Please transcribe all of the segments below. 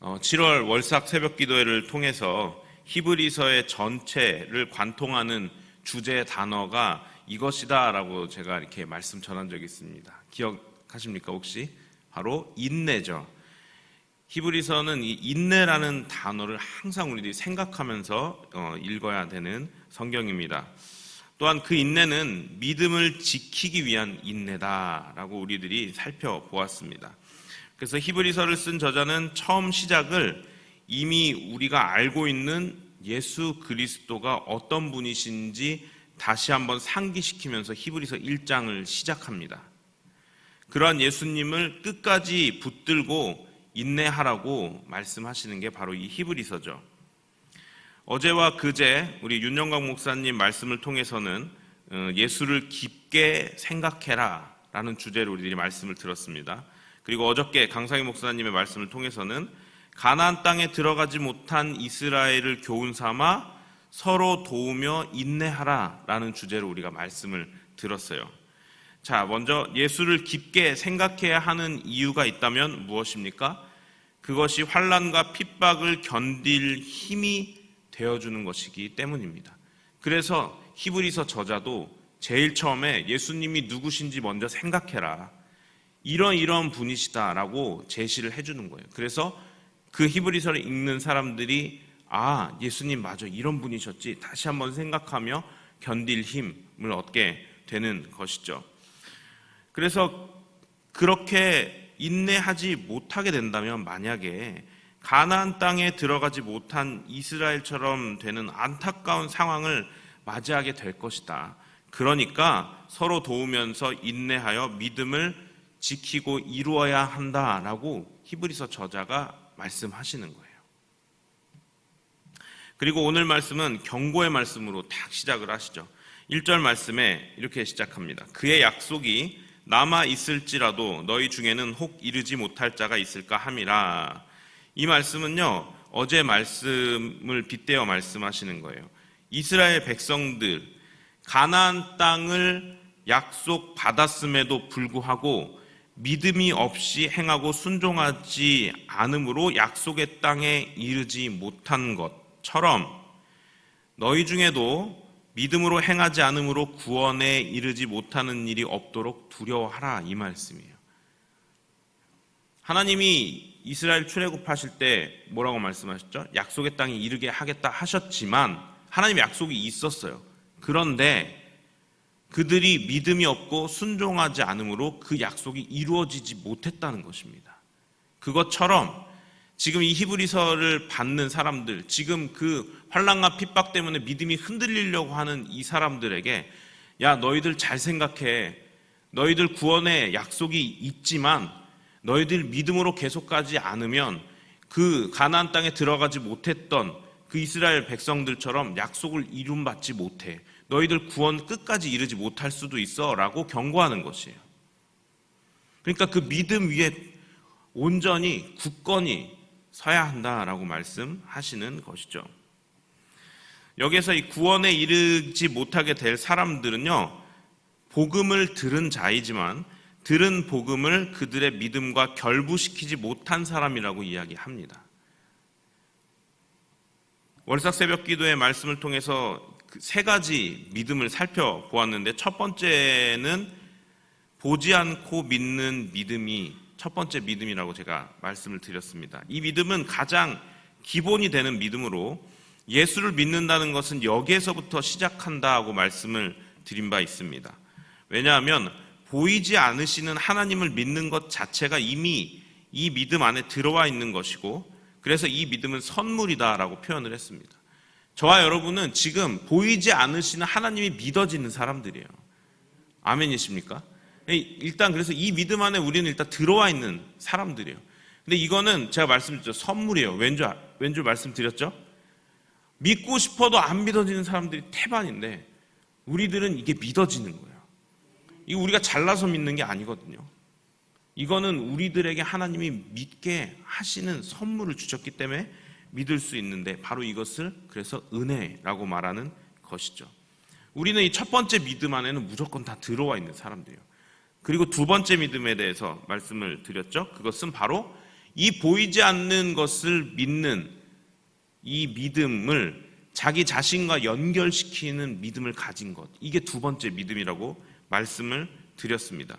7월 어, 월삭 새벽 기도회를 통해서 히브리서의 전체를 관통하는 주제 단어가 이것이다라고 제가 이렇게 말씀 전한 적이 있습니다. 기억하십니까 혹시? 바로 인내죠. 히브리서는 이 인내라는 단어를 항상 우리들이 생각하면서 어, 읽어야 되는 성경입니다. 또한 그 인내는 믿음을 지키기 위한 인내다라고 우리들이 살펴보았습니다. 그래서 히브리서를 쓴 저자는 처음 시작을 이미 우리가 알고 있는 예수 그리스도가 어떤 분이신지 다시 한번 상기시키면서 히브리서 1장을 시작합니다. 그러한 예수님을 끝까지 붙들고 인내하라고 말씀하시는 게 바로 이 히브리서죠. 어제와 그제 우리 윤영광 목사님 말씀을 통해서는 어, 예수를 깊게 생각해라 라는 주제로 우리들이 말씀을 들었습니다. 그리고 어저께 강상희 목사님의 말씀을 통해서는 가나안 땅에 들어가지 못한 이스라엘을 교훈 삼아 서로 도우며 인내하라라는 주제로 우리가 말씀을 들었어요. 자, 먼저 예수를 깊게 생각해야 하는 이유가 있다면 무엇입니까? 그것이 환란과 핍박을 견딜 힘이 되어 주는 것이기 때문입니다. 그래서 히브리서 저자도 제일 처음에 예수님이 누구신지 먼저 생각해라. 이런 이런 분이시다라고 제시를 해주는 거예요. 그래서 그 히브리서를 읽는 사람들이 아 예수님 맞아 이런 분이셨지 다시 한번 생각하며 견딜 힘을 얻게 되는 것이죠. 그래서 그렇게 인내하지 못하게 된다면 만약에 가나안 땅에 들어가지 못한 이스라엘처럼 되는 안타까운 상황을 맞이하게 될 것이다. 그러니까 서로 도우면서 인내하여 믿음을 지키고 이루어야 한다라고 히브리서 저자가 말씀하시는 거예요. 그리고 오늘 말씀은 경고의 말씀으로 딱 시작을 하시죠. 1절 말씀에 이렇게 시작합니다. 그의 약속이 남아 있을지라도 너희 중에는 혹 이르지 못할 자가 있을까 함이라. 이 말씀은요, 어제 말씀을 빗대어 말씀하시는 거예요. 이스라엘 백성들, 가나안 땅을 약속 받았음에도 불구하고 믿음이 없이 행하고 순종하지 않으므로 약속의 땅에 이르지 못한 것처럼 너희 중에도 믿음으로 행하지 않으므로 구원에 이르지 못하는 일이 없도록 두려워하라 이 말씀이에요. 하나님이 이스라엘 출애굽하실 때 뭐라고 말씀하셨죠? 약속의 땅에 이르게 하겠다 하셨지만 하나님의 약속이 있었어요. 그런데 그들이 믿음이 없고 순종하지 않으므로 그 약속이 이루어지지 못했다는 것입니다. 그것처럼 지금 이 히브리서를 받는 사람들, 지금 그 환란과 핍박 때문에 믿음이 흔들리려고 하는 이 사람들에게 야 너희들 잘 생각해. 너희들 구원의 약속이 있지만 너희들 믿음으로 계속 가지 않으면 그 가나안 땅에 들어가지 못했던 그 이스라엘 백성들처럼 약속을 이룸받지 못해. 너희들 구원 끝까지 이르지 못할 수도 있어 라고 경고하는 것이에요. 그러니까 그 믿음 위에 온전히 굳건히 서야 한다라고 말씀하시는 것이죠. 여기서 이 구원에 이르지 못하게 될 사람들은요, 복음을 들은 자이지만 들은 복음을 그들의 믿음과 결부시키지 못한 사람이라고 이야기합니다. 월삭 새벽 기도의 말씀을 통해서 그 세 가지 믿음을 살펴보았는데 첫 번째는 보지 않고 믿는 믿음이 첫 번째 믿음이라고 제가 말씀을 드렸습니다. 이 믿음은 가장 기본이 되는 믿음으로 예수를 믿는다는 것은 여기에서부터 시작한다고 말씀을 드린 바 있습니다. 왜냐하면 보이지 않으시는 하나님을 믿는 것 자체가 이미 이 믿음 안에 들어와 있는 것이고 그래서 이 믿음은 선물이다라고 표현을 했습니다. 저와 여러분은 지금 보이지 않으시는 하나님이 믿어지는 사람들이에요. 아멘이십니까? 일단 그래서 이 믿음 안에 우리는 일단 들어와 있는 사람들이에요. 근데 이거는 제가 말씀드렸죠. 선물이에요. 왠줄, 왠줄 말씀드렸죠? 믿고 싶어도 안 믿어지는 사람들이 태반인데 우리들은 이게 믿어지는 거예요. 이거 우리가 잘나서 믿는 게 아니거든요. 이거는 우리들에게 하나님이 믿게 하시는 선물을 주셨기 때문에 믿을 수 있는데 바로 이것을 그래서 은혜라고 말하는 것이죠. 우리는 이 첫 번째 믿음 안에는 무조건 다 들어와 있는 사람들이에요. 그리고 두 번째 믿음에 대해서 말씀을 드렸죠. 그것은 바로 이 보이지 않는 것을 믿는 이 믿음을 자기 자신과 연결시키는 믿음을 가진 것. 이게 두 번째 믿음이라고 말씀을 드렸습니다.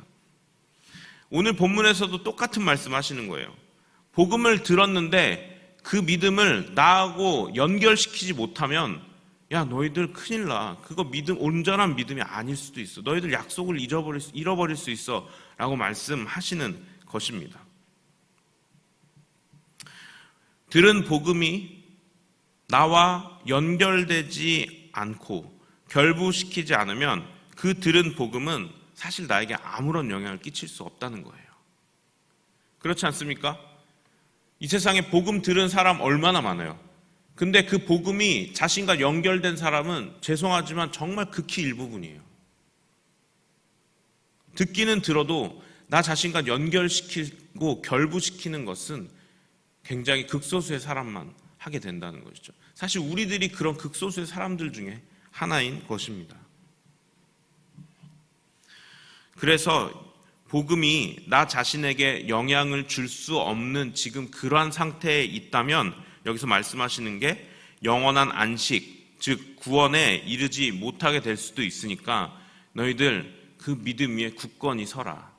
오늘 본문에서도 똑같은 말씀 하시는 거예요. 복음을 들었는데 그 믿음을 나하고 연결시키지 못하면 야 너희들 큰일 나. 그거 믿음 온전한 믿음이 아닐 수도 있어. 너희들 약속을 잊어버릴 수, 잃어버릴 수 있어라고 말씀하시는 것입니다. 들은 복음이 나와 연결되지 않고 결부시키지 않으면 그 들은 복음은 사실 나에게 아무런 영향을 끼칠 수 없다는 거예요. 그렇지 않습니까? 이 세상에 복음 들은 사람 얼마나 많아요. 근데 그 복음이 자신과 연결된 사람은 죄송하지만 정말 극히 일부분이에요. 듣기는 들어도 나 자신과 연결시키고 결부시키는 것은 굉장히 극소수의 사람만 하게 된다는 것이죠. 사실 우리들이 그런 극소수의 사람들 중에 하나인 것입니다. 그래서 복음이 나 자신에게 영향을 줄 수 없는 지금 그러한 상태에 있다면 여기서 말씀하시는 게 영원한 안식, 즉 구원에 이르지 못하게 될 수도 있으니까 너희들 그 믿음 위에 굳건히 서라.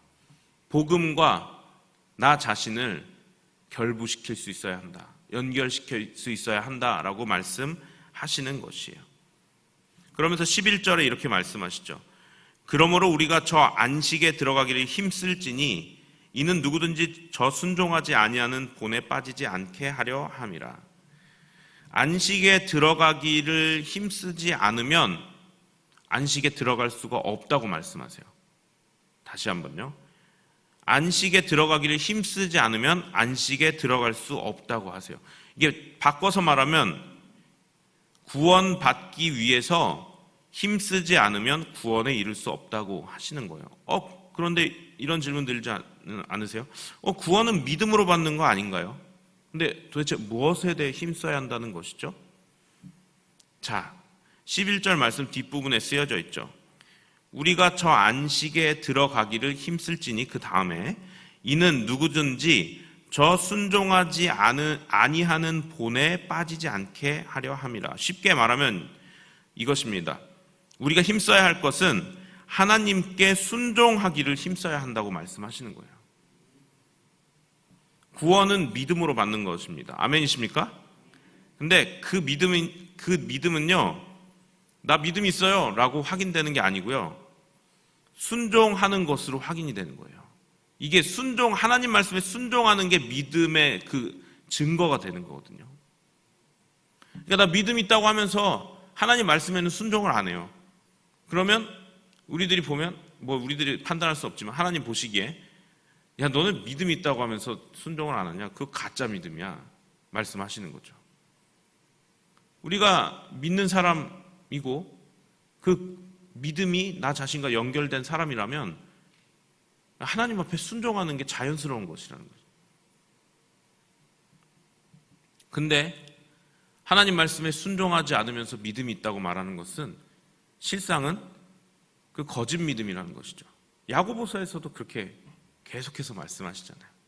복음과 나 자신을 결부시킬 수 있어야 한다. 연결시킬 수 있어야 한다라고 말씀하시는 것이에요. 그러면서 11절에 이렇게 말씀하시죠. 그러므로 우리가 저 안식에 들어가기를 힘쓸지니 이는 누구든지 저 순종하지 아니하는 본에 빠지지 않게 하려 함이라. 안식에 들어가기를 힘쓰지 않으면 안식에 들어갈 수가 없다고 말씀하세요. 다시 한번요. 안식에 들어가기를 힘쓰지 않으면 안식에 들어갈 수 없다고 하세요. 이게 바꿔서 말하면 구원받기 위해서 힘쓰지 않으면 구원에 이를 수 없다고 하시는 거예요. 어, 그런데 이런 질문 들지 않으세요? 어, 구원은 믿음으로 받는 거 아닌가요? 근데 도대체 무엇에 대해 힘써야 한다는 것이죠? 자, 11절 말씀 뒷부분에 쓰여져 있죠. 우리가 저 안식에 들어가기를 힘쓸지니 그 다음에 이는 누구든지 저 순종하지 않은, 아니하는 본에 빠지지 않게 하려 함이라. 쉽게 말하면 이것입니다. 우리가 힘써야 할 것은 하나님께 순종하기를 힘써야 한다고 말씀하시는 거예요. 구원은 믿음으로 받는 것입니다. 아멘이십니까? 근데 그 믿음은, 그 믿음은요, 나 믿음 있어요. 라고 확인되는 게 아니고요. 순종하는 것으로 확인이 되는 거예요. 이게 순종, 하나님 말씀에 순종하는 게 믿음의 그 증거가 되는 거거든요. 그러니까 나 믿음 있다고 하면서 하나님 말씀에는 순종을 안 해요. 그러면 우리들이 보면 뭐 우리들이 판단할 수 없지만 하나님 보시기에 야 너는 믿음이 있다고 하면서 순종을 안 하냐? 그 가짜 믿음이야. 말씀하시는 거죠. 우리가 믿는 사람이고 그 믿음이 나 자신과 연결된 사람이라면 하나님 앞에 순종하는 게 자연스러운 것이라는 거죠. 근데 하나님 말씀에 순종하지 않으면서 믿음이 있다고 말하는 것은 실상은 그 거짓 믿음이라는 것이죠. 야고보서에서도 그렇게 계속해서 말씀하시잖아요.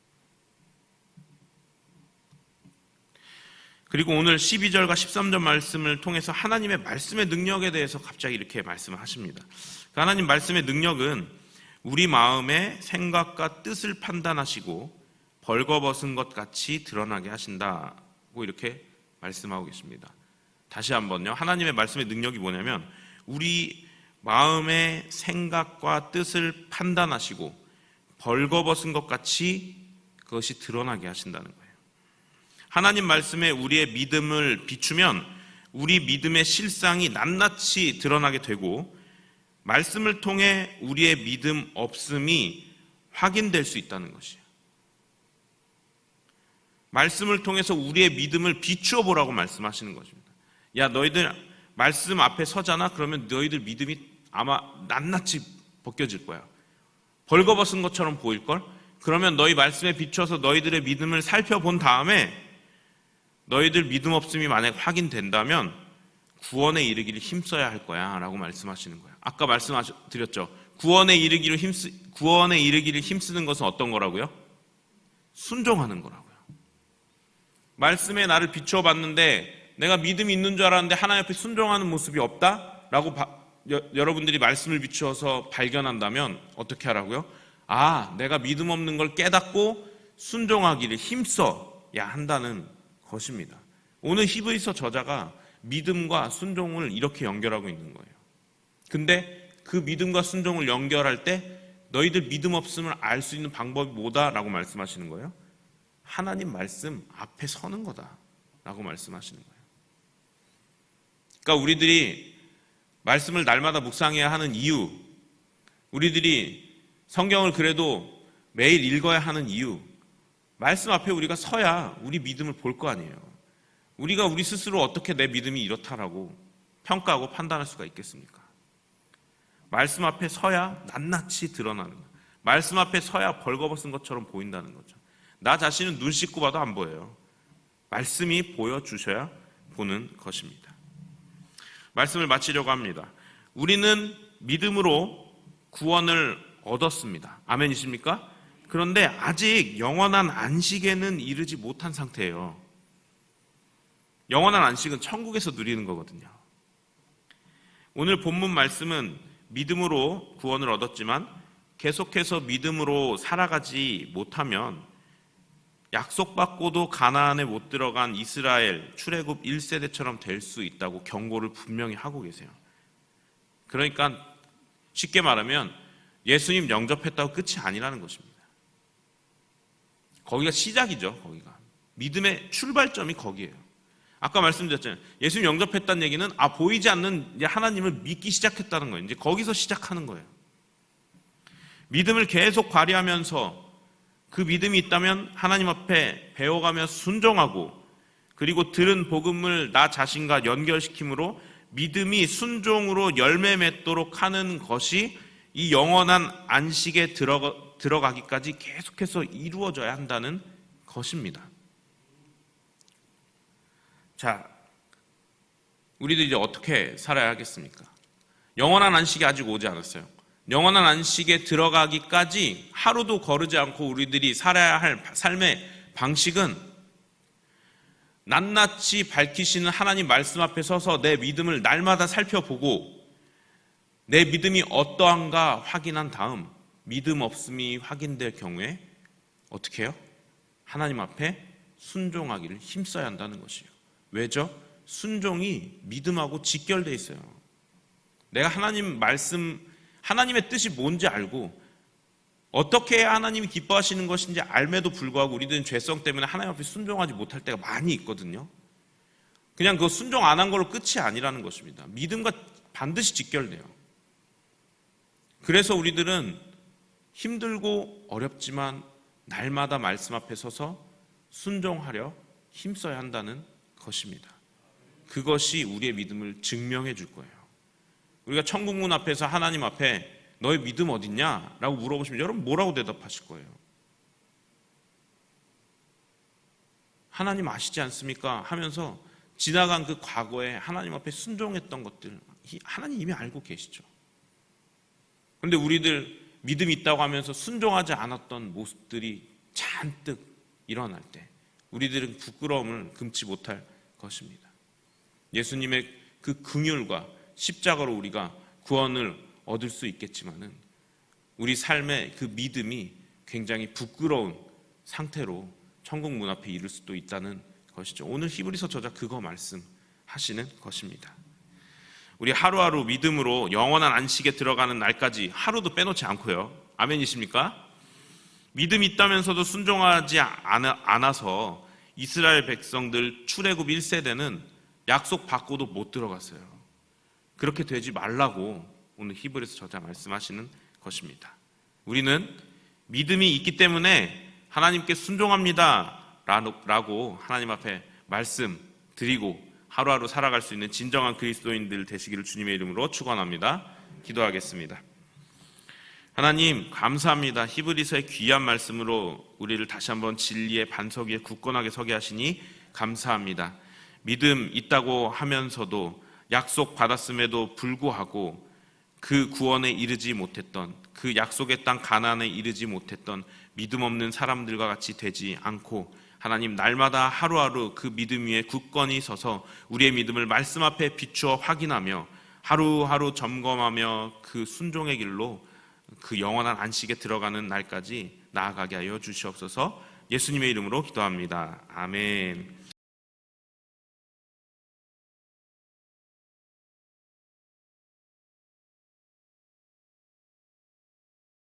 그리고 오늘 12절과 13절 말씀을 통해서 하나님의 말씀의 능력에 대해서 갑자기 이렇게 말씀을 하십니다. 그 하나님 말씀의 능력은 우리 마음의 생각과 뜻을 판단하시고 벌거벗은 것 같이 드러나게 하신다고 이렇게 말씀하고 계십니다. 다시 한번요. 하나님의 말씀의 능력이 뭐냐면 우리 마음의 생각과 뜻을 판단하시고 벌거벗은 것 같이 그것이 드러나게 하신다는 거예요. 하나님 말씀에 우리의 믿음을 비추면 우리 믿음의 실상이 낱낱이 드러나게 되고 말씀을 통해 우리의 믿음 없음이 확인될 수 있다는 것이에요. 말씀을 통해서 우리의 믿음을 비추어 보라고 말씀하시는 것입니다. 야, 너희들 말씀 앞에 서잖아? 그러면 너희들 믿음이 아마 낱낱이 벗겨질 거야. 벌거벗은 것처럼 보일걸? 그러면 너희 말씀에 비춰서 너희들의 믿음을 살펴본 다음에 너희들 믿음 없음이 만약 확인된다면 구원에 이르기를 힘써야 할 거야 라고 말씀하시는 거예요. 아까 말씀드렸죠. 구원에 이르기를 힘쓰, 구원에 이르기를 힘쓰는 것은 어떤 거라고요? 순종하는 거라고요. 말씀에 나를 비추어 봤는데 내가 믿음이 있는 줄 알았는데 하나님 앞에 순종하는 모습이 없다라고 바- 여, 여러분들이 말씀을 비추어서 발견한다면 어떻게 하라고요? 아, 내가 믿음 없는 걸 깨닫고 순종하기를 힘써야 한다는 것입니다. 오늘 히브리서 저자가 믿음과 순종을 이렇게 연결하고 있는 거예요. 근데 그 믿음과 순종을 연결할 때 너희들 믿음 없음을 알 수 있는 방법이 뭐다라고 말씀하시는 거예요? 하나님 말씀 앞에 서는 거다라고 말씀하시는 거예요. 그러니까 우리들이 말씀을 날마다 묵상해야 하는 이유, 우리들이 성경을 그래도 매일 읽어야 하는 이유, 말씀 앞에 우리가 서야 우리 믿음을 볼 거 아니에요. 우리가 우리 스스로 어떻게 내 믿음이 이렇다라고 평가하고 판단할 수가 있겠습니까? 말씀 앞에 서야 낱낱이 드러나는 거예요. 말씀 앞에 서야 벌거벗은 것처럼 보인다는 거죠. 나 자신은 눈 씻고 봐도 안 보여요. 말씀이 보여주셔야 보는 것입니다. 말씀을 마치려고 합니다. 우리는 믿음으로 구원을 얻었습니다. 아멘이십니까? 그런데 아직 영원한 안식에는 이르지 못한 상태예요. 영원한 안식은 천국에서 누리는 거거든요. 오늘 본문 말씀은 믿음으로 구원을 얻었지만 계속해서 믿음으로 살아가지 못하면 약속받고도 가나안에 못 들어간 이스라엘 출애굽 1세대처럼 될 수 있다고 경고를 분명히 하고 계세요. 그러니까 쉽게 말하면 예수님 영접했다고 끝이 아니라는 것입니다. 거기가 시작이죠, 거기가. 믿음의 출발점이 거기에요. 아까 말씀드렸잖아요. 예수님 영접했다는 얘기는 아 보이지 않는 하나님을 믿기 시작했다는 거예요. 이제 거기서 시작하는 거예요. 믿음을 계속 발휘하면서 그 믿음이 있다면 하나님 앞에 배워가며 순종하고 그리고 들은 복음을 나 자신과 연결시킴으로 믿음이 순종으로 열매 맺도록 하는 것이 이 영원한 안식에 들어가, 들어가기까지 계속해서 이루어져야 한다는 것입니다. 자, 우리들이 이제 어떻게 살아야 하겠습니까? 영원한 안식이 아직 오지 않았어요. 영원한 안식에 들어가기까지 하루도 거르지 않고 우리들이 살아야 할 삶의 방식은 낱낱이 밝히시는 하나님 말씀 앞에 서서 내 믿음을 날마다 살펴보고 내 믿음이 어떠한가 확인한 다음 믿음 없음이 확인될 경우에 어떻게 해요? 하나님 앞에 순종하기를 힘써야 한다는 것이에요. 왜죠? 순종이 믿음하고 직결돼 있어요. 내가 하나님 말씀, 하나님의 뜻이 뭔지 알고 어떻게 하나님이 기뻐하시는 것인지 알매도 불구하고 우리들은 죄성 때문에 하나님 앞에 순종하지 못할 때가 많이 있거든요. 그냥 그 순종 안 한 걸로 끝이 아니라는 것입니다. 믿음과 반드시 직결돼요. 그래서 우리들은 힘들고 어렵지만 날마다 말씀 앞에 서서 순종하려 힘써야 한다는 것입니다. 그것이 우리의 믿음을 증명해 줄 거예요. 우리가 천국문 앞에서 하나님 앞에 너의 믿음 어딨냐? 라고 물어보시면 여러분 뭐라고 대답하실 거예요? 하나님 아시지 않습니까? 하면서 지나간 그 과거에 하나님 앞에 순종했던 것들 하나님 이미 알고 계시죠. 그런데 우리들 믿음이 있다고 하면서 순종하지 않았던 모습들이 잔뜩 일어날 때 우리들은 부끄러움을 금치 못할 것입니다. 예수님의 그 긍휼과 십자가로 우리가 구원을 얻을 수 있겠지만은 우리 삶의 그 믿음이 굉장히 부끄러운 상태로 천국 문 앞에 이를 수도 있다는 것이죠. 오늘 히브리서 저자 그거 말씀하시는 것입니다. 우리 하루하루 믿음으로 영원한 안식에 들어가는 날까지 하루도 빼놓지 않고요. 아멘이십니까? 믿음이 있다면서도 순종하지 않아서 이스라엘 백성들 출애굽 1세대는 약속 받고도 못 들어갔어요. 그렇게 되지 말라고 오늘 히브리서 저자 말씀하시는 것입니다. 우리는 믿음이 있기 때문에 하나님께 순종합니다. 라고 하나님 앞에 말씀 드리고 하루하루 살아갈 수 있는 진정한 그리스도인들 되시기를 주님의 이름으로 축원합니다. 기도하겠습니다. 하나님 감사합니다. 히브리서의 귀한 말씀으로 우리를 다시 한번 진리의 반석 위에 굳건하게 서게 하시니 감사합니다. 믿음 있다고 하면서도 약속 받았음에도 불구하고 그 구원에 이르지 못했던 그 약속의 땅 가나안에 이르지 못했던 믿음 없는 사람들과 같이 되지 않고 하나님 날마다 하루하루 그 믿음 위에 굳건히 서서 우리의 믿음을 말씀 앞에 비추어 확인하며 하루하루 점검하며 그 순종의 길로 그 영원한 안식에 들어가는 날까지 나아가게 하여 주시옵소서 예수님의 이름으로 기도합니다. 아멘.